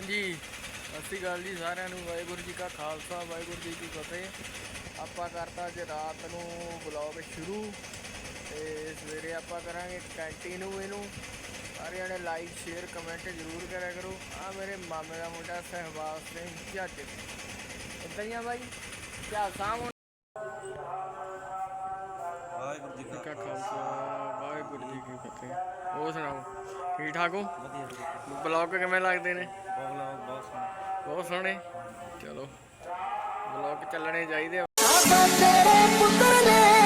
ਹਾਂਜੀ ਸਤਿ ਸ਼੍ਰੀ ਅਕਾਲ ਜੀ ਸਾਰਿਆਂ ਨੂੰ ਵਾਹਿਗੁਰੂ ਜੀ ਕਾ ਖਾਲਸਾ ਵਾਹਿਗੁਰੂ ਜੀ ਕੀ ਫਤਿਹ। ਆਪਾਂ ਕਰਤਾ ਅੱਜ ਰਾਤ ਨੂੰ ਬਲੌਗ ਸ਼ੁਰੂ ਤੇ ਸਵੇਰੇ ਆਪਾਂ ਕਰਾਂਗੇ ਕੰਟੀਨਿਊ ਇਹਨੂੰ। ਸਾਰਿਆਂ ਨੇ ਲਾਈਕ ਸ਼ੇਅਰ ਕਮੈਂਟ ਜ਼ਰੂਰ ਕਰਿਆ ਕਰੋ। ਆ ਮੇਰੇ ਮਾਮੇ ਦਾ ਮੁੰਡਾ ਸਹਿਬਾਜ਼ ਸਿੰਘ ਜੱਜ ਇੱਦਾਂ ਹੀ ਆ ਬਾਈ ਕਿਆ ਸਾਹਮਣੇ ਵਾਹਿਗੁਰੂ ਜੀ ਕਾ ਖਾਲਸਾ। ਵਾਹਿਗੁਰੂ ਜੀ ਕੀ ਫਤਿਹ ਹੋਰ ਸੁਣਾਓ? ਠੀਕ ਠਾਕ ਹੋ? ਵਧੀਆ ਬਲੌਗ ਕਿਵੇਂ ਲੱਗਦੇ ਨੇ? ਬੋਲਾ ਬਹੁਤ ਸੋਹਣਾ। ਬਹੁਤ ਸੋਹਣੇ ਚਲੋ, ਬਲੌਗ ਚੱਲਣੇ ਚਾਹੀਦੇ ਆ। ਤੇਰੇ ਪੁੱਤਰ ਨੇ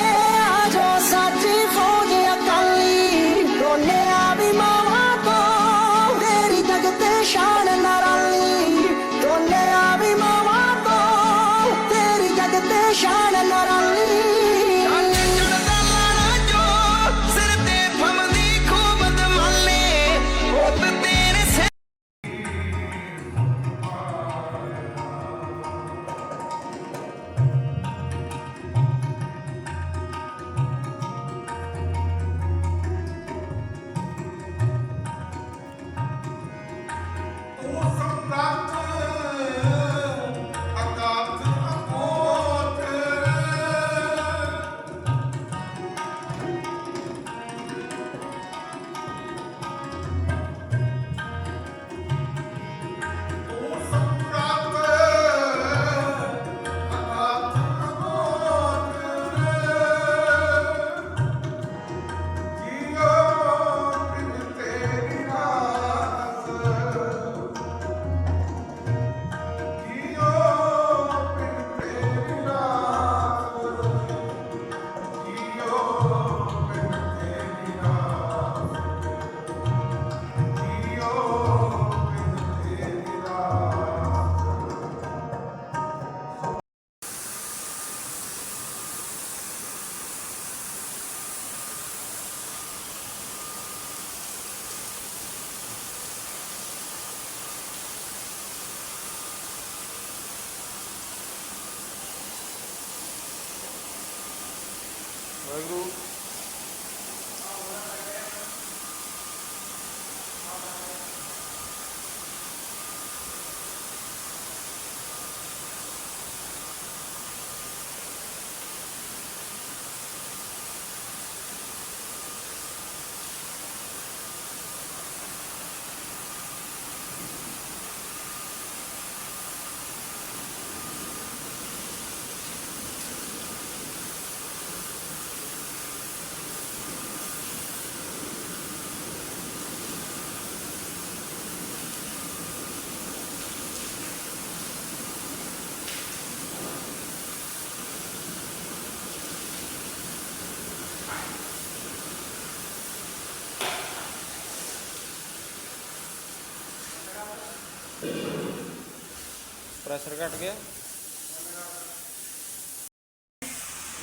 ਪ੍ਰੈਸ਼ਰ ਘਟ ਗਿਆ।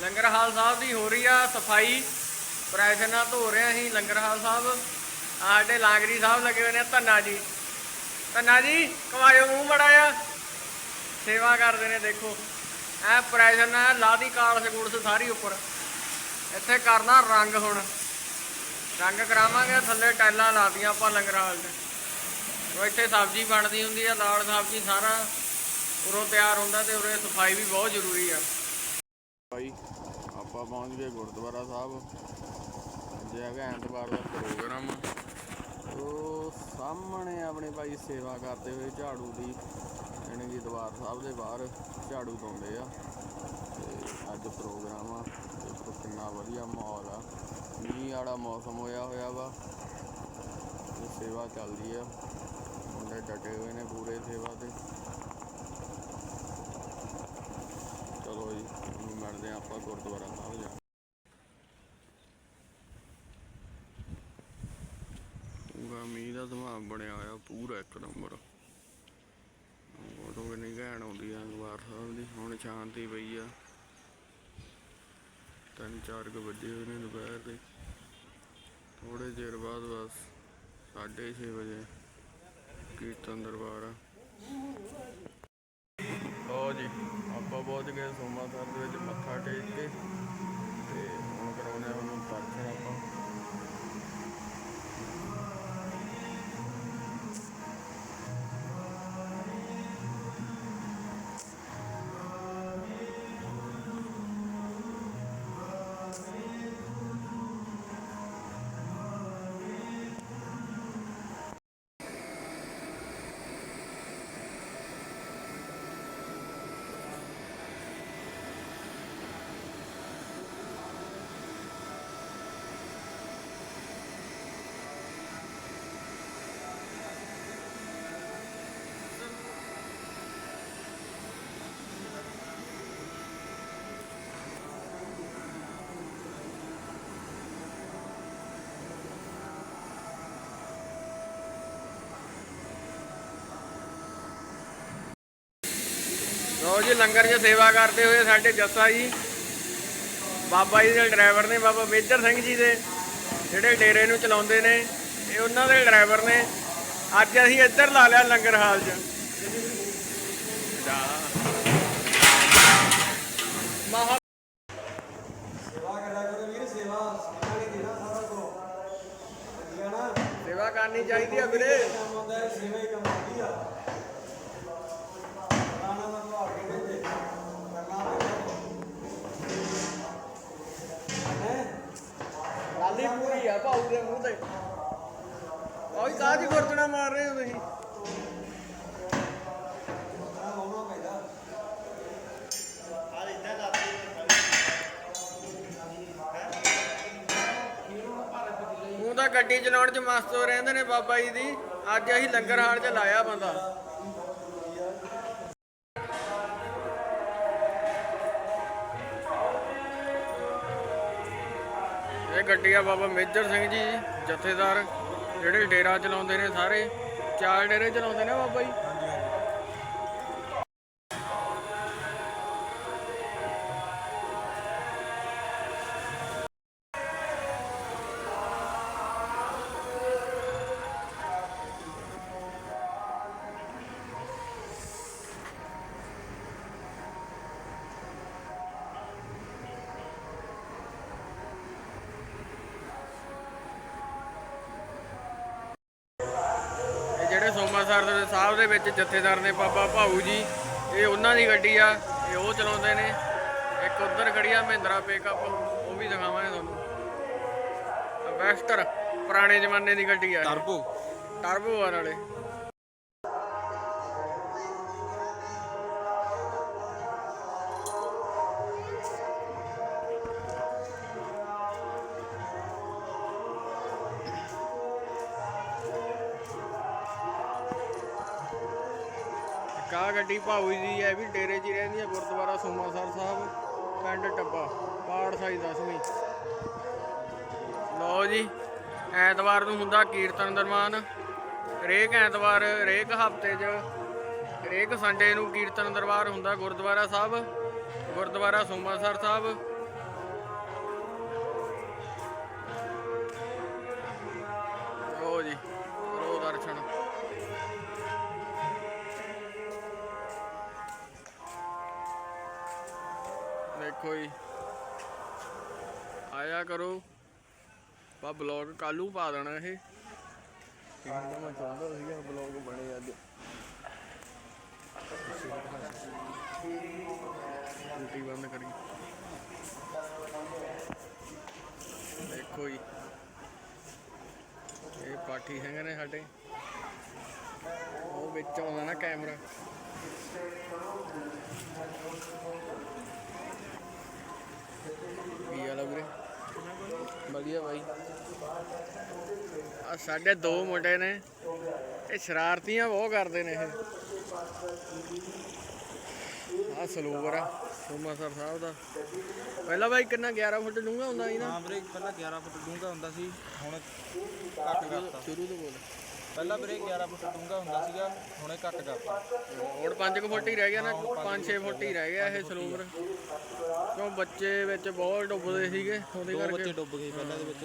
ਲੰਗਰ ਹਾਲ ਸਾਹਿਬ ਦੀ ਹੋ ਰਹੀ ਆ ਸਫ਼ਾਈ। ਪ੍ਰੈਸ਼ਰ ਨਾਲ ਧੋ ਰਹੇ ਅਸੀਂ ਲੰਗਰ ਹਾਲ ਸਾਹਿਬ। ਸਾਡੇ ਲਾਂਗਰੀ ਸਾਹਿਬ ਲੱਗੇ ਹੋਏ ਨੇ ਧੰਨਾ ਜੀ। ਧੰਨਾ ਜੀ ਕਵਾਇਓ ਮੂੰਹ ਮੜਾਇਆ ਸੇਵਾ ਕਰਦੇ ਨੇ ਦੇਖੋ। ਐ ਪ੍ਰੈਸ਼ਰ ਨਾਲ ਲਾਦੀ ਕਾਲਸ ਸਗੂੜਸ ਸਾਰੀ ਉੱਪਰ। ਇੱਥੇ ਕਰਨਾ ਰੰਗ ਹੁਣ। ਰੰਗ ਕਰਾਵਾਂਗੇ, ਥੱਲੇ ਟਾਈਲਾਂ ਲਾਤੀਆਂ ਆਪਾਂ ਲੰਗਰ ਹਾਲ 'ਚ। ਉਹ ਇੱਥੇ ਸਬਜ਼ੀ ਬਣਦੀ ਹੁੰਦੀ ਆ, ਦਾਲ ਸਬਜ਼ੀ ਸਾਰਾ। ਉਰੋਂ ਤਿਆਰ ਹੁੰਦਾ ਤੇ ਉਰੇ ਸਫ਼ਾਈ ਵੀ ਬਹੁਤ ਜ਼ਰੂਰੀ ਆ। ਭਾਈ, ਆਪਾਂ ਪਹੁੰਚ ਗਏ ਗੁਰਦੁਆਰਾ ਸਾਹਿਬ। ਅੱਜ ਹੈਗਾ ਐਤਵਾਰ ਦਾ ਪ੍ਰੋਗਰਾਮ। ਉਹ ਸਾਹਮਣੇ ਆਪਣੇ ਭਾਈ ਸੇਵਾ ਕਰਦੇ ਹੋਏ ਝਾੜੂ ਦੀ, ਯਾਨੀ ਕਿ ਦਰਬਾਰ ਸਾਹਿਬ ਦੇ ਬਾਹਰ ਝਾੜੂ ਪਾਉਂਦੇ ਆ। ਤੇ ਅੱਜ ਪ੍ਰੋਗਰਾਮ ਆ। ਦੇਖੋ ਕਿੰਨਾ ਵਧੀਆ ਮਾਹੌਲ ਆ। ਮੀਂਹ ਵਾਲਾ ਮੌਸਮ ਹੋਇਆ ਹੋਇਆ ਵਾ। ਸੇਵਾ ਚੱਲਦੀ ਆ। ਮੁੰਡੇ ਡਟੇ ਹੋਏ ਨੇ ਪੂਰੇ ਸੇਵਾ ਤੇ। ਚਲੋ ਜੀ ਮਿਲਦੇ ਹਾਂ ਆਪਾਂ ਗੁਰਦੁਆਰਾ ਸਾਹਿਬ ਜਾ ਪੂਰਾ ਮੀਂਹ ਦਾ ਸੁਭਾਅ ਬਣਿਆ ਹੋਇਆ, ਪੂਰਾ ਇੱਕ ਨੰਬਰ। ਉਦੋਂ ਕਿੰਨੀ ਘੈਣ ਆਉਂਦੀ ਆ ਅਖਬਾਰ ਸਾਹਿਬ ਦੀ, ਹੁਣ ਸ਼ਾਂਤੀ ਪਈ ਆ। ਤਿੰਨ ਚਾਰ ਕੁ ਵੱਜੇ ਹੋਏ ਨੇ ਦੁਪਹਿਰ ਦੇ। ਥੋੜੇ ਚਿਰ ਬਾਅਦ ਬਸ 6:30 ਵਜੇ ਕੀਰਤਨ ਦਰਬਾਰ ਆ। ਲਓ ਜੀ ਆਪਾਂ ਪਹੁੰਚ ਗਏ ਸੋਮਾ ਸਾਹਿਬ ਦੇ ਵਿੱਚ ਮੱਥਾ ਟੇਕ ਕੇ। ਲਓ ਜੀ ਲੰਗਰ 'ਚ ਸੇਵਾ ਕਰਦੇ ਹੋਏ ਸਾਡੇ ਜੱਸਾ ਜੀ ਬਾਬਾ ਜੀ ਦੇ ਡਰਾਈਵਰ ਨੇ ਬਾਬਾ ਮੇਜਰ ਸਿੰਘ ਜੀ ਦੇ ਜਿਹੜੇ ਡੇਰੇ ਨੂੰ ਚਲਾਉਂਦੇ ਨੇ ਇਹ ਉਹਨਾਂ ਦੇ ਡਰਾਈਵਰ ਨੇ। ਅੱਜ ਅਸੀਂ ਇੱਧਰ ਲਾ ਲਿਆ ਲੰਗਰ ਹਾਲ 'ਚ। ਮਹਾ ਸੇਵਾ ਕਰਿਆ ਕਰੋ ਵੀਰ ਸੇਵਾ ਸਿੱਖਾਂ ਨੇ ਦੇਣਾ ਸਾਰਾ ਕੋ ਵਧੀਆ ਨਾ? ਸੇਵਾ ਕਰਨੀ ਚਾਹੀਦੀ ਆ ਵੀਰੇ ਕੰਮ ਆਉਂਦਾ ਹੈ ਸੇਵਾ ਹੀ ਕੰਮ ਆਉਂਦੀ ਆ ਨਾਨਾ ਨਾ ਭਾਗ ਕੇ ਕਹਿੰਦੇ ਕਰਨਾ ਪੈਂਦਾ ਹੈ ਲਾਲੀ ਪੂਰੀ ਆ ਭਾਊ ਦੇ ਮੂੰਹ ਤੇ। ਓਏ ਕਾਹਦੀ ਗੁਰਦਣਾ ਮਾਰ ਰਹੇ ਹੋ ਤੁਸੀਂ? ਉਹ ਤਾਂ ਗੱਡੀ ਚਲਾਉਣ 'ਚ ਮਸਤ ਹੋ ਰਹਿੰਦੇ ਨੇ ਬਾਬਾ ਜੀ ਦੀ। ਅੱਜ ਅਸੀਂ ਲੰਗਰ ਹਾਲ 'ਚ ਲਾਇਆ ਬੰਦਾ। ਇਹ ਗੱਡੀ ਆ ਬਾਬਾ ਮੇਜਰ ਸਿੰਘ ਜੀ, ਜਥੇਦਾਰ, ਜਿਹੜੇ ਡੇਰਾ ਚਲਾਉਂਦੇ ਨੇ ਸਾਰੇ। ਚਾਰ ਡੇਰੇ ਚਲਾਉਂਦੇ ਨੇ ਬਾਬਾ ਜੀ। ਸੋਮਾਸਰ ਦੇ ਸਾਹਿਬ ਦੇ ਵਿੱਚ ਜਥੇਦਾਰ ਨੇ ਬਾਬਾ ਭਾਊ ਜੀ ਇਹ ਉਹਨਾਂ ਦੀ ਗੱਡੀ ਆ ਇਹ ਉਹ ਚਲਾਉਂਦੇ ਨੇ। ਇੱਕ ਉਧਰ ਖੜੀ ਆ ਮਹਿੰਦਰਾ ਪੇਕਅਪ ਉਹ ਵੀ ਦਿਖਾਵਾਂਗੇ ਤੁਹਾਨੂੰ। ਵੈਸਟਰ ਪੁਰਾਣੇ ਜ਼ਮਾਨੇ ਦੀ ਗੱਡੀ ਆ। ਟਰਬੋ ਟਰਬੋ ਆ ਨਾਲੇ ਕਾ ਗੱਡੀ ਭਾਊ ਜੀ ਹੈ ਵੀ ਡੇਰੇ 'ਚ ਹੀ ਰਹਿੰਦੀ ਹੈ, ਗੁਰਦੁਆਰਾ ਸੋਮਾਸਰ ਸਾਹਿਬ, ਪਿੰਡ ਟੱਬਾ, ਪਾੜ ਸਾਈ ਦਸਵੀਂ। ਲਓ ਜੀ, ਐਤਵਾਰ ਨੂੰ ਹੁੰਦਾ ਕੀਰਤਨ ਦਰਬਾਨ ਹਰੇਕ ਐਤਵਾਰ, ਹਰੇਕ ਹਫ਼ਤੇ 'ਚ, ਹਰੇਕ ਸੰਡੇ ਨੂੰ ਕੀਰਤਨ ਦਰਬਾਰ ਹੁੰਦਾ ਗੁਰਦੁਆਰਾ ਸਾਹਿਬ, ਗੁਰਦੁਆਰਾ ਸੋਮਾਸਰ ਸਾਹਿਬ। ਦੇਖੋ ਜੀ ਆਇਆ ਕਰੋ। ਬਾ ਬਲੌਗ ਕੱਲੂ ਪਾ ਦੇਣਾ ਇਹ। ਕਿੰਨਾ ਮੈਂ ਚਾਹੁੰਦਾ ਸੀਗਾ ਬਲੌਗ ਬਣੇ ਅੱਜ ਰੋਟੀ ਬੰਦ ਕਰੀ। ਦੇਖੋ ਜੀ। ਇਹ ਪਾਠੀ ਹੈਗੇ ਨੇ ਸਾਡੇ। ਉਹ ਵਿੱਚ ਆਉਂਦਾ ਨਾ ਕੈਮਰਾ। ਕੀ ਹਾਲ ਆ ਵੀਰੇ? ਵਧੀਆ ਬਾਈ। ਆ ਸਾਡੇ ਦੋ ਮੁੰਡੇ ਨੇ। ਇਹ ਸ਼ਰਾਰਤੀਆਂ ਬਹੁਤ ਕਰਦੇ ਨੇ ਇਹ। ਆ ਸਲੂਵਰ ਆ ਸੋਮਾਸਰ ਸਾਹਿਬ ਦਾ। ਪਹਿਲਾਂ ਬਾਈ ਕਿੰਨਾ 11 ਫੁੱਟ ਡੂੰਘਾ ਹੁੰਦਾ ਸੀ ਨਾ? ਹਾਂ ਵੀਰੇ ਪਹਿਲਾਂ 11 ਫੁੱਟ ਡੂੰਘਾ ਹੁੰਦਾ ਸੀ ਹੁਣ ਘੱਟ ਕਰਤਾ। ਸ਼ੁਰੂ ਤੋਂ ਬੋਲ। ਪਹਿਲਾਂ ਵੀਰੇ 11 ਫੁੱਟ ਡੂੰਘਾ ਹੁੰਦਾ ਸੀਗਾ ਹੁਣੇ ਘੱਟ ਕਰਤਾ ਹੁਣ 5 ਫੁੱਟ ਹੀ ਰਹਿ ਗਿਆ ਨਾ 5-6 ਫੁੱਟ ਹੀ ਰਹਿ ਗਿਆ ਇਹ ਸਲੂਵਰ ਕਿਉਂ ਬੱਚੇ ਵਿੱਚ ਬਹੁਤ ਡੁੱਬਦੇ ਸੀਗੇ ਉਹਦੇ ਦੋ ਕਰਕੇ। ਬੱਚੇ ਡੁੱਬ ਗਏ ਪਹਿਲਾਂ ਦੇ ਵਿੱਚ।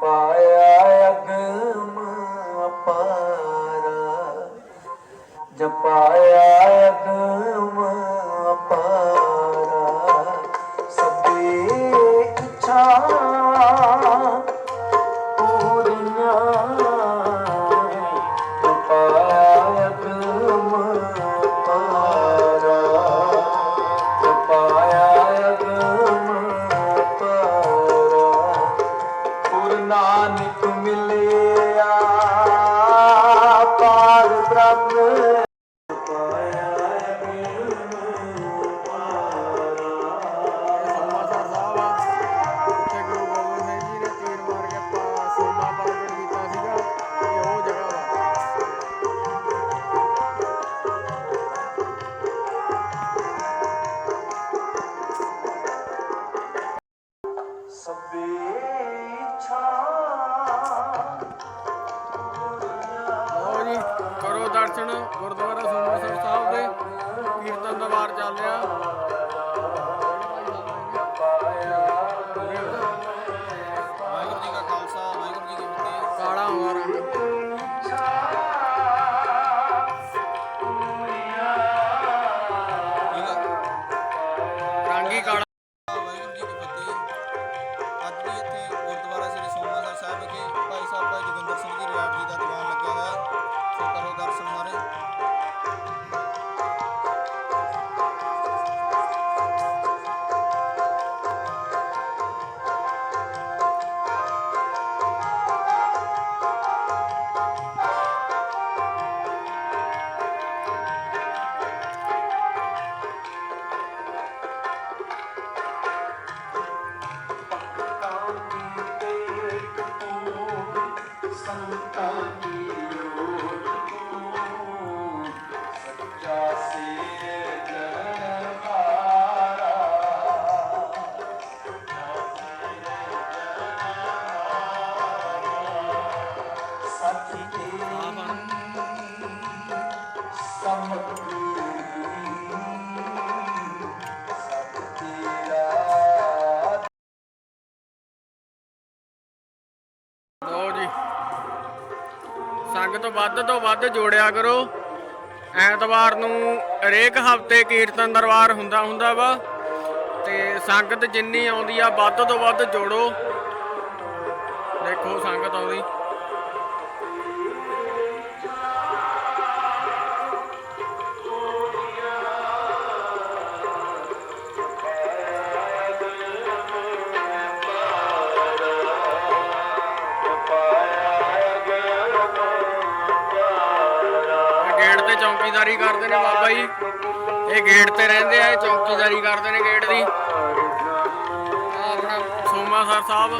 妈呀！তুমি ਲਓ ਜੀ। ਸੰਗ ਤੋਂ ਵੱਧ ਤੋਂ ਵੱਧ ਜੋੜਿਆ ਕਰੋ। ਐਤਵਾਰ ਨੂੰ ਹਰੇਕ ਹਫ਼ਤੇ ਕੀਰਤਨ ਦਰਬਾਰ ਹੁੰਦਾ ਹੁੰਦਾ ਵਾ। ਤੇ ਸੰਗਤ ਜਿੰਨੀ ਆਉਂਦੀ ਆ, ਵੱਧ ਤੋਂ ਵੱਧ ਜੋੜੋ। ਦੇਖੋ ਸੰਗਤ ਆਉਂਦੀ। ਚੌਕੀਦਾਰੀ ਕਰਦੇ ਨੇ ਬਾਬਾ ਜੀ। ਇਹ ਗੇਟ ਤੇ ਰਹਿੰਦੇ ਆ ਇਹ ਚੌਕੀਦਾਰੀ ਕਰਦੇ ਨੇ ਗੇਟ ਦੀ। ਆਹ ਆਪਣਾ ਸੋਮਾ ਸਰ ਸਾਹਿਬ।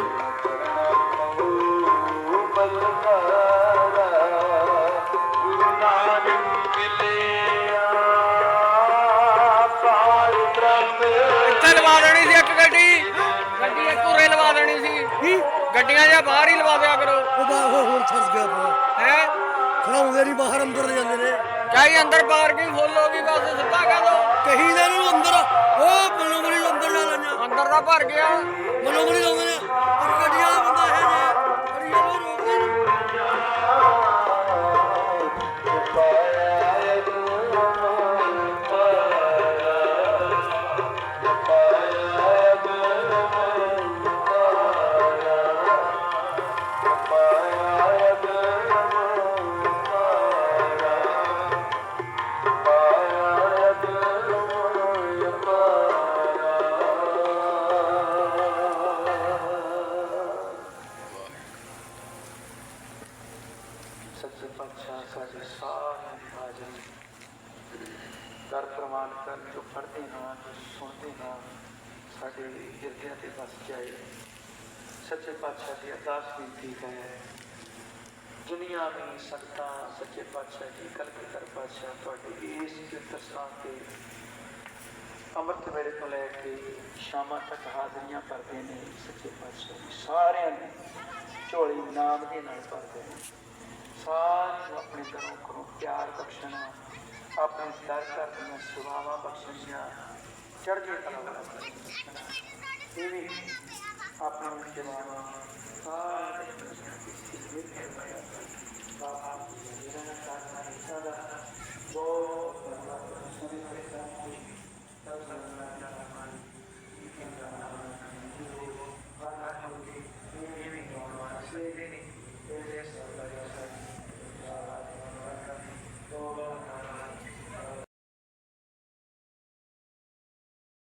ਇੱਥੇ ਲਵਾ ਦੇਣੀ ਸੀ ਇੱਕ ਗੱਡੀ। ਗੱਡੀ ਇੱਕ ਉਰੇ ਲਵਾ ਦੇਣੀ ਸੀ। ਗੱਡੀਆਂ ਜਾਂ ਬਾਹਰ ਹੀ ਲਵਾ ਦਿਆ ਕਰੋ। ਉਹ ਬਾਹਰ ਹੋਰ ਫਸ ਗਿਆ ਹੈ? ਖੜਾਉਂਦੇ ਨਹੀਂ ਬਾਹਰ ਅੰਦਰ ਜਾਂਦੇ ਨੇ। ਚਾਹੀ ਅੰਦਰ ਪਾਰਕਿੰਗ ਫੁੱਲ ਹੋ ਗਈ ਬਸ ਸਿੱਧਾ ਕਹਿ ਦੋ। ਕਹੀ ਦੇ ਨੂੰ ਅੰਦਰ ਉਹ ਮਨੋਮਰੀ ਅੰਦਰ ਲਾ ਲੈਣਾ ਅੰਦਰ ਦਾ ਭਰ ਗਿਆ। ਮਨੋਮਰੀ ਲਾਉਂਦੇ ਨੇ। ਸਾਡੇ ਹਿਰਦਿਆਂ ਤੇ ਵਸ ਜਾਏ। ਸੱਚੇ ਪਾਤਸ਼ਾਹ ਦੀ ਅਰਦਾਸ ਬੇਨਤੀ ਹੈ। ਦੁਨੀਆ ਵਿੱਚ ਸੰਤਾਂ ਸੱਚੇ ਪਾਤਸ਼ਾਹ ਜੀ ਕਲਕੱਤਾ ਪਾਤਸ਼ਾਹ ਤੁਹਾਡੇ ਇਸ ਪਵਿੱਤਰ ਸਥਾਨ ਤੇ ਅੰਮ੍ਰਿਤ ਵੇਲੇ ਤੋਂ ਲੈ ਕੇ ਸ਼ਾਮਾਂ ਤੱਕ ਹਾਜ਼ਰੀਆਂ ਭਰਦੇ ਨੇ ਸੱਚੇ ਪਾਤਸ਼ਾਹ ਜੀ। ਸਾਰਿਆਂ ਨੂੰ ਝੋਲੀ ਨਾਮ ਦੇ ਨਾਲ ਭਰਦੇ ਨੇ। ਸਾਰਿਆਂ ਨੂੰ ਆਪਣੇ ਘਰੋਂ ਘਰੋਂ ਪਿਆਰ ਬਖਸ਼ਣਾ, ਆਪਣੇ ਦਰ ਘਰ ਦੀਆਂ ਸੇਵਾਵਾਂ ਬਖਸ਼ਣੀਆਂ चढ़ गए टीवी अपना मुझे मानो बहुत